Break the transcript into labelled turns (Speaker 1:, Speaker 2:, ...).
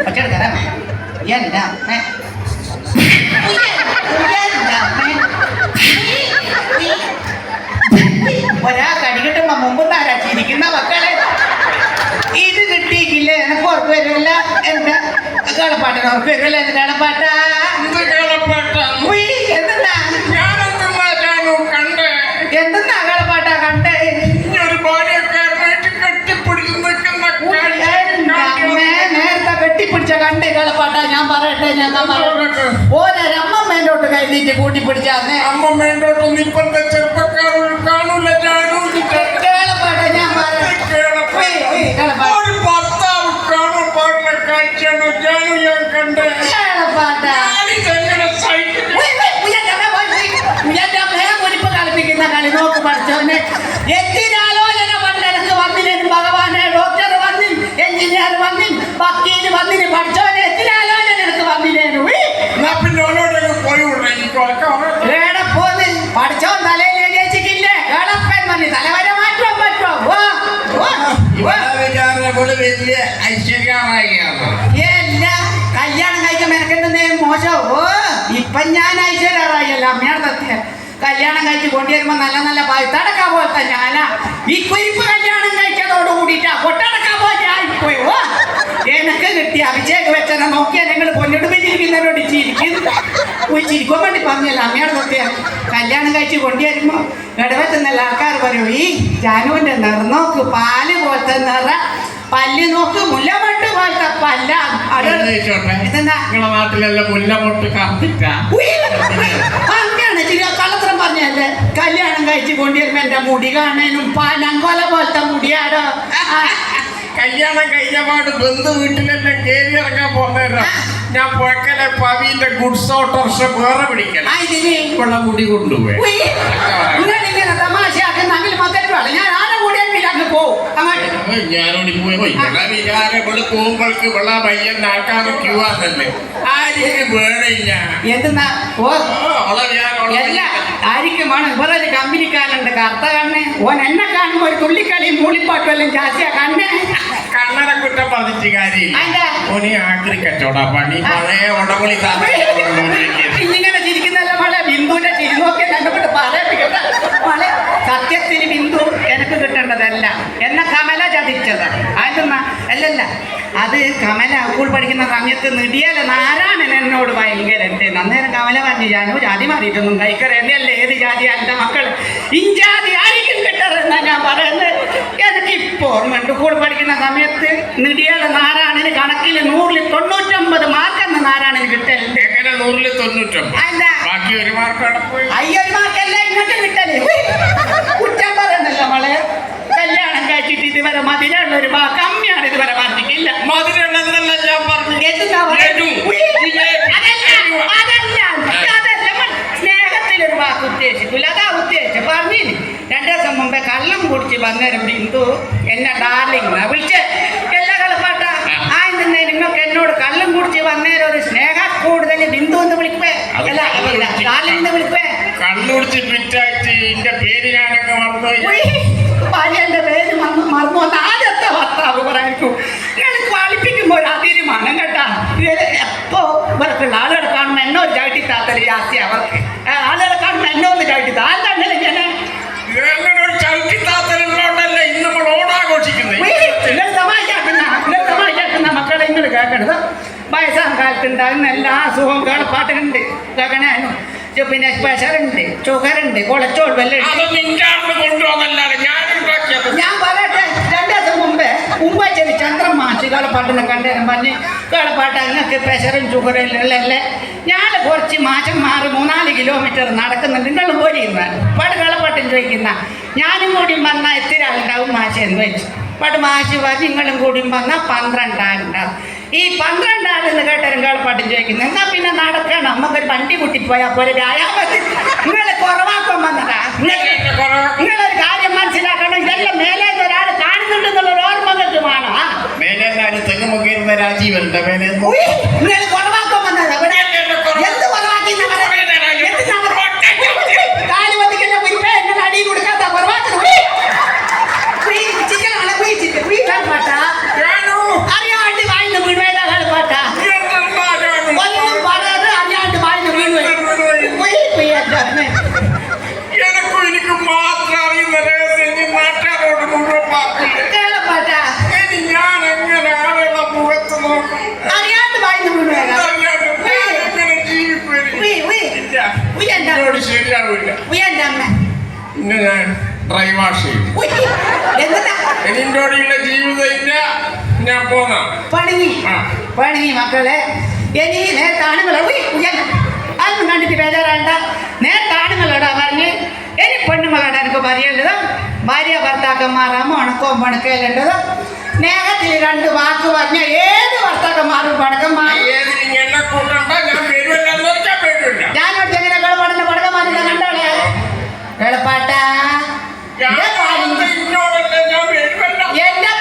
Speaker 1: ഒച്ചെടുക്കാരാ എന്റെ അമ്മ എന്റെ അമ്മ ഒരാ കടി കിട്ടുമ്പോ മുമ്പ് നാരാ ചിരിക്കുന്ന മക്കളെ ഇത് കിട്ടിയിട്ടില്ലേ എനക്ക് ഉറപ്പ് വരുമല്ല എന്റെ കളപ്പാട്ടൻ ഉറപ്പ് വരുമല്ല എന്റെ കളപ്പാട്ട
Speaker 2: എന്ത് കേളപ്പാട്ടാ കണ്ടേ
Speaker 1: കളപ്പാട്ടാ ഞാൻ പറയട്ടെ ഞാൻ പറയട്ടെ ഓരമ്മമ്മേന്റോട്ട് കൈനീട്ട് കൂട്ടിപ്പിടിച്ചാന്നേ
Speaker 2: അമ്മ വേണ്ടോട്ടൊന്നും ഇപ്പോഴത്തെ ചെറുപ്പക്കാരോട് കാണൂല
Speaker 1: കേളപ്പാട്ട ഞാൻ പറയട്ടെ ഉയ്യ്, കളി നോക്ക് ഒരു ഭർത്താവ് പഠിച്ചവൻ തലയിൽ എഴുതിച്ചിട്ടില്ലേ കേളപ്പൻ മതി തലവര മാറ്റുവാൻ പറ്റുമോ
Speaker 2: വലിയ ഐശ്വര്യമായിയാണ്
Speaker 1: കല്യാണം കഴിക്കാൻ മെനക്കെട്ടുന്നേ മോശോ? ഇപ്പൊ ഞാൻ ഐശ്വര്യറായല്ല അമ്മയുടെ കല്യാണം കഴിച്ച് കൊണ്ടുവരുമ്പോ നല്ല നല്ല പഴുത്തടക്ക പോലത്തെ ഞാനാ. ഈ കുരിപ്പ് കല്യാണം കഴിച്ചതോട് കൂടിയിട്ടാ കൊട്ടടക്ക പോലെ ആയിപ്പോയി ഓ എനക്ക് കിട്ടി അഭിഷേക് വെച്ചനെ നോക്കിയാ നിങ്ങൾ പൊന്നിടുമ്പിരിക്കുന്നവരോട് ചിരിക്കും പോയി ചിരിക്കാൻ വേണ്ടി പറഞ്ഞല്ല. അമ്മയോട് സത്യം. കല്യാണം കഴിച്ച് കൊണ്ടുവരുമ്പോ ഇടവെത്തുന്നല്ല ആൾക്കാർ പറയും ഈ ജാനുവിന്റെ നിറനോക്ക് പാൽ പോലത്തെ നിറ പല്ല് നോക്ക് മുല്ലമൊട്ട് പോലത്തെ പല്ല.
Speaker 2: നിങ്ങളെ നാട്ടിലെല്ലാം മുല്ലമൊട്ട് കത്തിട്ട.
Speaker 1: അങ്ങനെയാണ് ചില കള്ളത്തരം പറഞ്ഞല്ലേ കല്യാണം കഴിച്ച് കൊണ്ടുവരുമ്പോ എന്റെ മുടി കാണാനും പാലങ്കോല പോലത്തെ മുടിയാടോ?
Speaker 2: കല്യാണം കഴിഞ്ഞ പാട് ബന്ധു വീട്ടിലെല്ലാം കയറി ഇറങ്ങാൻ പോകുന്നേരം ഞാൻ പുഴക്കലെ പവിന്റെ ഗുഡ്സ് ഓട്ടോറിക്ഷ വേറെ പിടിക്കണം.
Speaker 1: ആ, ഇതിന്
Speaker 2: ഉള്ള മുടി കൊണ്ടുപോയി.
Speaker 1: തമാശയാക്കുന്ന അങ്ങനെ മൊത്തം ഞാൻ ആരെ കൂടിയെങ്കിലും അങ്ങ് പോവും. അങ്ങോട്ട്
Speaker 2: ഞാനോടി പോയി ഇവിടെ വിചാരം ഇവിടെ പോകുമ്പോൾക്ക് ഇവിടെ പയ്യൻ ആൾക്കാർ ക്യൂ ആണല്ലേ ആരെയും വേണില്ല
Speaker 1: എന്തെന്നാ? ഓ
Speaker 2: അവളെ ഞാൻ
Speaker 1: അല്ല ആയിരിക്കുമാണ് ഇവരെ ഒരു കമ്പനിക്കാരുണ്ട് കറുത്ത കണ്ണ്. ഓൻ എന്നെ കാണുമ്പോ ഒരു തുള്ളിക്കളി മൂളിപ്പാട്ടും എല്ലാം ജാസ്തിയാ കണ്ണ്.
Speaker 2: കണ്ണട കുറ്റം പറഞ്ഞിട്ട്
Speaker 1: കാര്യം
Speaker 2: ഓന് ആക്രി കച്ചവട പണി. പഴയ ഉടമളി
Speaker 1: ഇങ്ങനെ ചിരിക്കുന്നല്ല മളെ ബിന്ദുവിന്റെ ചിരി നോക്കി കണ്ടുപിട്ട് പറയാ സത്യത്തിന് ബിന്ദു എനിക്ക് കിട്ടേണ്ടതല്ല. എന്ന കമല ചതിച്ചത് അതെന്നാ അല്ലല്ല അത് കമല സ്കൂൾ പഠിക്കുന്ന സമയത്ത് നിടിയല നാരായണൻ എന്നോട് ഭയങ്കര ഉണ്ട് അന്നേരം കമല പറഞ്ഞു ഞാനോ ജാതി മാറിയിട്ടൊന്നും അല്ലേ ഏത് ജാതി എന്റെ മക്കൾ ഇഞ്ചാതി ആയിരിക്കും കിട്ടറെന്നാ ഞാൻ പറയുന്നത്. എനിക്ക് ഇപ്പോൾ ഓർമ്മയുണ്ട് സ്കൂൾ പഠിക്കുന്ന സമയത്ത് നിടിയല നാരായണന് കണക്കിൽ നൂറിൽ തൊണ്ണൂറ്റൊമ്പത് മാർക്കെന്ന് നാരായണന് കിട്ടലുണ്ട്
Speaker 2: എങ്ങനെ നൂറിൽ തൊണ്ണൂറ്റൊമ്പത്?
Speaker 1: അല്ല
Speaker 2: ബാക്കി ഒരു മാർക്ക്
Speaker 1: അയ്യൊരു മാർക്കല്ല ഇങ്ങോട്ട് കിട്ടൽ കുറ്റം പറയുന്നല്ലോ മോളെ കല്യാണം കഴിച്ചിട്ട് ഇതുവരെ മതിലുള്ള ഒരു കമ്മിയാണ് ഇതുവരെ പറഞ്ഞിട്ടില്ല
Speaker 2: മധുരമുള്ളതെന്നല്ല ഞാൻ പറഞ്ഞു
Speaker 1: മോൾ സ്നേഹത്തിലൊരു വാക്ക് ഉദ്ദേശിക്കില്ല അതാ ഉദ്ദേശിച്ചു പറഞ്ഞിന് രണ്ടു ദിവസം മുമ്പേ കള്ളം കുടിച്ച് വന്നേരം ബിന്ദു എന്നെ ഡാർലിംഗ് വിളിച്ച്. എല്ലാ കളിപ്പാട്ട? ആ. ഇന്ന് നിങ്ങൾക്ക് എന്നോട് കള്ളം കുടിച്ച് വന്നേരം ഒരു സ്നേഹ കൂടുതൽ ബിന്ദു എന്ന് വിളിപ്പേ
Speaker 2: അത്
Speaker 1: അല്ല ഡാർലിംഗ് എന്ന് വിളിപ്പേ
Speaker 2: കണ്ണുടിച്ച് ഫിറ്റായിട്ട് എന്റെ പേര് ഞാനൊക്കെ മറന്നുപോയി.
Speaker 1: നിങ്ങൾ കേൾക്കണത് വയസ്സാം കാലത്തുണ്ടാകുന്ന എല്ലാ അസുഖവും കേളപ്പാട്ടിനുണ്ട് കേൾക്കണേനും പിന്നെ പ്രഷറുണ്ട് ഷുഗറുണ്ട് കൊളച്ചോൾ വെല്ലം
Speaker 2: അതൊന്നും ഇന്റെ അവിടെ ഞാൻ
Speaker 1: പറയട്ടെ രണ്ടു ദിവസം മുമ്പേ ഉമ്മച്ചേരി ചന്ദ്രൻ മാഷി കളപ്പാട്ടിനെ കണ്ടേരം പറഞ്ഞ് കളപ്പാട്ട് അങ്ങക്ക് പ്രഷറും ഷുഗറും ഉള്ളല്ലേ ഞാൻ കുറച്ച് മാസം മാറി മൂന്നാൽ കിലോമീറ്റർ നടക്കുന്നുണ്ട്. നിങ്ങളും പോയിരുന്ന പാട് കളപ്പാട്ടും ചോദിക്കുന്ന ഞാനും കൂടി വന്നാൽ എത്ര ആളുണ്ടാവും മാഷ എന്ന് വെച്ചു പാട്ട് മാഷി പറഞ്ഞ് നിങ്ങളും കൂടി വന്നാൽ പന്ത്രണ്ട് ആളുണ്ടാവും ഈ പന്ത്രണ്ട് ആളെന്ന് കേട്ടൊരു കളപ്പാട്ടും ചോദിക്കുന്നു എന്നാ പിന്നെ നടക്കണം? നമുക്കൊരു വണ്ടി കൂട്ടിപ്പോയാൽ പോലെ വ്യായാമത്തിൽ നിങ്ങൾ കുറവാക്കാൻ വന്നതാ. നിങ്ങളൊരു കാര്യം മനസ്സിലാക്കണം ഇതെല്ലാം മേലെ ഒരാൾ കാണുന്നുണ്ടെന്നുള്ള എന്നുള്ള ഓർമ്മ നിങ്ങൾക്ക് വേണം.
Speaker 2: മേലെ രാജീവന്റെ മേലെ
Speaker 1: നിങ്ങൾ കുറവാക്കാൻ
Speaker 2: ഡ്രൈവ് വാഷ് ചെയ്യും എനിന്റോടെയുള്ള ജീവിതം ഞാൻ പോന്ന. ആ.
Speaker 1: പണങ്ങി മക്കളെ. ഇനി നേരത്തെ ആണുങ്ങളെ. ഉയ് ഉയ്യൻ അതൊന്നും കണ്ടിട്ട് ബേജാറാണ്ട നേരത്തെ ആണുങ്ങളോടാ പറഞ്ഞ്. ഇനി പെണ്ണുങ്ങളോടാ എനിക്ക് പറയേണ്ടത്. ഭാര്യ ഭർത്താക്കന്മാർ അമ്മണക്കവും പണക്കേണ്ടത് നേരത്തിൽ രണ്ട് വാക്ക് പറഞ്ഞ ഏത് ഭർത്താക്കന്മാരും പണക്കന്മാർ
Speaker 2: ഞാൻ ഇന്നോടല്ല ഞാൻ വരുമല്ല.
Speaker 1: എന്റെ